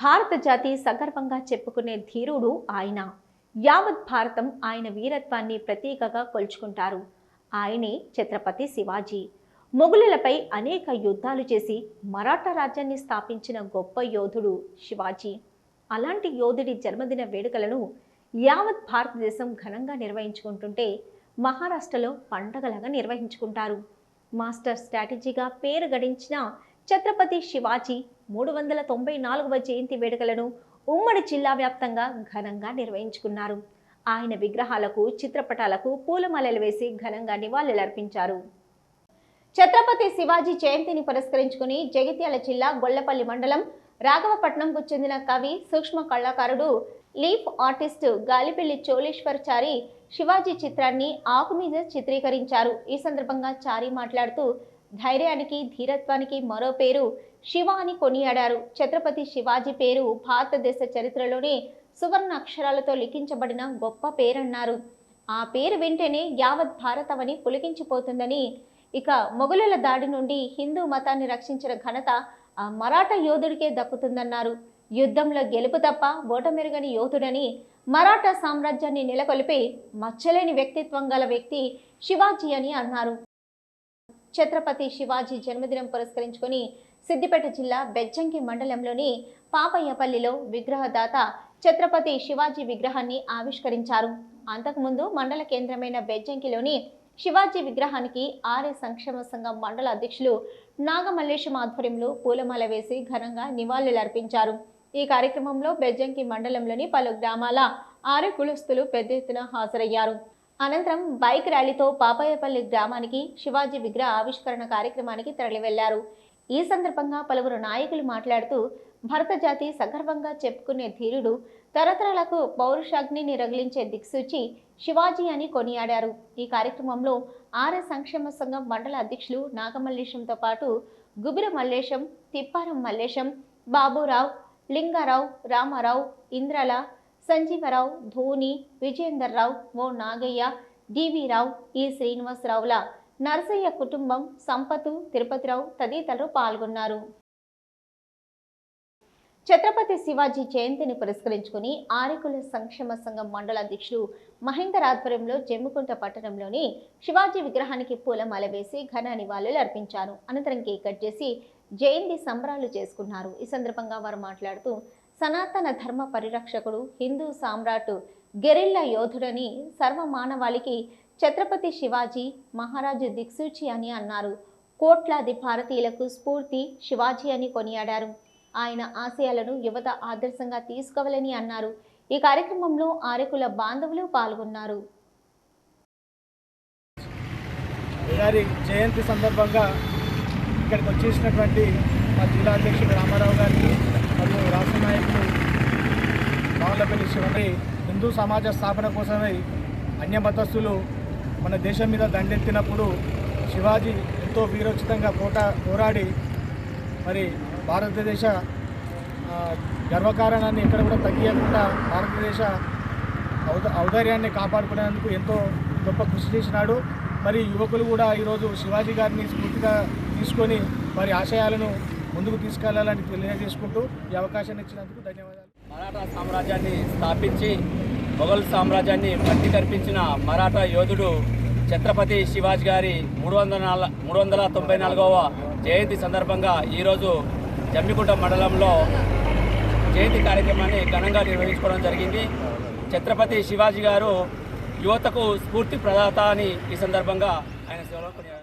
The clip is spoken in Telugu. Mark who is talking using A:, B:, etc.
A: భారత జాతి సగర్వంగా చెప్పుకునే ధీరుడు ఆయన యావత్ భారతం ఆయన వీరత్వాన్ని ప్రతీకగా కొల్చుకుంటారు ఆయనే ఛత్రపతి శివాజీ మొగులులపై అనేక యుద్ధాలు చేసి మరాఠా రాజ్యాన్ని స్థాపించిన గొప్ప యోధుడు శివాజీ అలాంటి యోధుడి జన్మదిన వేడుకలను యావత్ భారతదేశం ఘనంగా నిర్వహించుకుంటుంటే మహారాష్ట్రలో పండగలాగా నిర్వహించుకుంటారు మాస్టర్ స్ట్రాటజీగా పేరు గడించిన ఛత్రపతి శివాజీ మూడు వందల తొంభై నాలుగవ జయంతి వేడుకలను ఉమ్మడి జిల్లా వ్యాప్తంగా ఘనంగా నిర్వహించుకున్నారు ఆయన విగ్రహాలకు చిత్రపటాలకు పూలమాలలు వేసి ఘనంగా నివాళులర్పించారు ఛత్రపతి శివాజీ జయంతిని పురస్కరించుకుని జగిత్యాల జిల్లా గొల్లపల్లి మండలం రాఘవపట్నంకు చెందిన కవి సూక్ష్మ కళాకారుడు లీఫ్ ఆర్టిస్టు గాలిపల్లి చోళేశ్వర్ చారి శివాజీ చిత్రాన్ని ఆకు మీద చిత్రీకరించారు ఈ సందర్భంగా చారి మాట్లాడుతూ ధైర్యానికి ధీరత్వానికి మరో పేరు శివ అని కొనియాడారు ఛత్రపతి శివాజీ పేరు భారతదేశ చరిత్రలోనే సువర్ణ అక్షరాలతో లిఖించబడిన గొప్ప పేరన్నారు ఆ పేరు వెంటనే యావత్ భారతమని పులికించిపోతుందని ఇక మొఘలుల దాడి నుండి హిందూ మతాన్ని రక్షించిన ఘనత ఆ మరాఠా యోధుడికే దక్కుతుందన్నారు యుద్ధంలో గెలుపు తప్ప ఓటమెరుగని యోధుడని మరాఠా సామ్రాజ్యాన్ని నెలకొల్పి మచ్చలేని వ్యక్తిత్వం గల వ్యక్తి శివాజీ అని అన్నారు ఛత్రపతి శివాజీ జన్మదినం పురస్కరించుకుని సిద్దిపేట జిల్లా బెజ్జంకి మండలంలోని పాపయ్యపల్లిలో విగ్రహదాత ఛత్రపతి శివాజీ విగ్రహాన్ని ఆవిష్కరించారు అంతకుముందు మండల కేంద్రమైన బెజ్జంకిలోని శివాజీ విగ్రహానికి ఆర్య సంక్షేమ సంఘం మండల అధ్యక్షులు నాగమల్లేశం ఆధ్వర్యంలో పూలమాల వేసి ఘనంగా నివాళులర్పించారు ఈ కార్యక్రమంలో బెజ్జంకి మండలంలోని పలు గ్రామాల ఆర్య కులస్తులు పెద్ద ఎత్తున హాజరయ్యారు అనంతరం బైక్ ర్యాలీతో పాపాయపల్లి గ్రామానికి శివాజీ విగ్రహ ఆవిష్కరణ కార్యక్రమానికి తరలివెళ్లారు ఈ సందర్భంగా పలువురు నాయకులు మాట్లాడుతూ భరత జాతి సగర్వంగా చెప్పుకునే ధీరుడు తరతరాలకు పౌరుషాగ్నిని రగిలించే దిక్సూచి శివాజీ అని కొనియాడారు ఈ కార్యక్రమంలో ఆర్ఎస్ సంక్షేమ సంఘం మండల అధ్యక్షులు నాగమల్లేశంతో పాటు గుబిర మల్లేశం తిప్పారం మల్లేశం బాబురావు లింగారావు రామారావు ఇంద్రాల సంజీవరావు ధోని రావు ఓ నాగయ్య రావు ఈ శ్రీనివాసరావుల నరసయ్య కుటుంబం సంపతు తిరుపతిరావు తదితరులు పాల్గొన్నారు ఛత్రపతి శివాజీ జయంతిని పురస్కరించుకుని ఆరికుల సంక్షేమ సంఘం మండల అధ్యక్షుడు మహేందర్ ఆధ్వర్యంలో జమ్ముకుంట పట్టణంలోని శివాజీ విగ్రహానికి పూలమాల వేసి ఘన నివాళులు అర్పించారు అనంతరం కేక్ కట్ చేసి జయంతి సంబరాలు చేసుకున్నారు ఈ సందర్భంగా వారు మాట్లాడుతూ సనాతన ధర్మ పరిరక్షకుడు హిందూ సామ్రాట్ గెరిల్లా యోధుడని సర్వమానవాళికి ఛత్రపతి శివాజీ మహారాజు దిక్సూచి అని అన్నారు కోట్లాది భారతీయులకు స్ఫూర్తి శివాజీ అని కొనియాడారు ఆయన ఆశయాలను యువత ఆదర్శంగా తీసుకోవాలని అన్నారు ఈ కార్యక్రమంలో ఆరకుల బాంధవులు పాల్గొన్నారు
B: గారి జయంతి సందర్భంగా ఇక్కడికి వచ్చేసినటువంటి మా జిల్లా అధ్యక్షుడు రామారావు గారికి మరియు తాళ్లపల్లి శివరి హిందూ సమాజ స్థాపన అన్య అన్యమతస్థులు మన దేశం మీద దండెత్తినప్పుడు శివాజీ ఎంతో వీరోచితంగా పోటా పోరాడి మరి భారతదేశ గర్వకారణాన్ని ఎక్కడ కూడా తగ్గియకుండా భారతదేశ ఔద ఔదార్యాన్ని కాపాడుకునేందుకు ఎంతో గొప్ప కృషి చేసినాడు మరి యువకులు కూడా ఈరోజు శివాజీ గారిని స్ఫూర్తిగా తీసుకొని వారి ఆశయాలను ముందుకు తీసుకెళ్లాలని తెలియజేసుకుంటూ ఈ అవకాశాన్ని ఇచ్చినందుకు ధన్యవాదాలు మరాఠా సామ్రాజ్యాన్ని స్థాపించి మొఘల్ సామ్రాజ్యాన్ని మట్టి కనిపించిన మరాఠా యోధుడు ఛత్రపతి శివాజీ గారి మూడు వందల మూడు వందల తొంభై జయంతి సందర్భంగా ఈరోజు జమ్మికుంట మండలంలో జయంతి కార్యక్రమాన్ని ఘనంగా నిర్వహించుకోవడం జరిగింది ఛత్రపతి శివాజీ గారు యువతకు స్ఫూర్తి ప్రదాత అని ఈ సందర్భంగా ఆయన సేవలో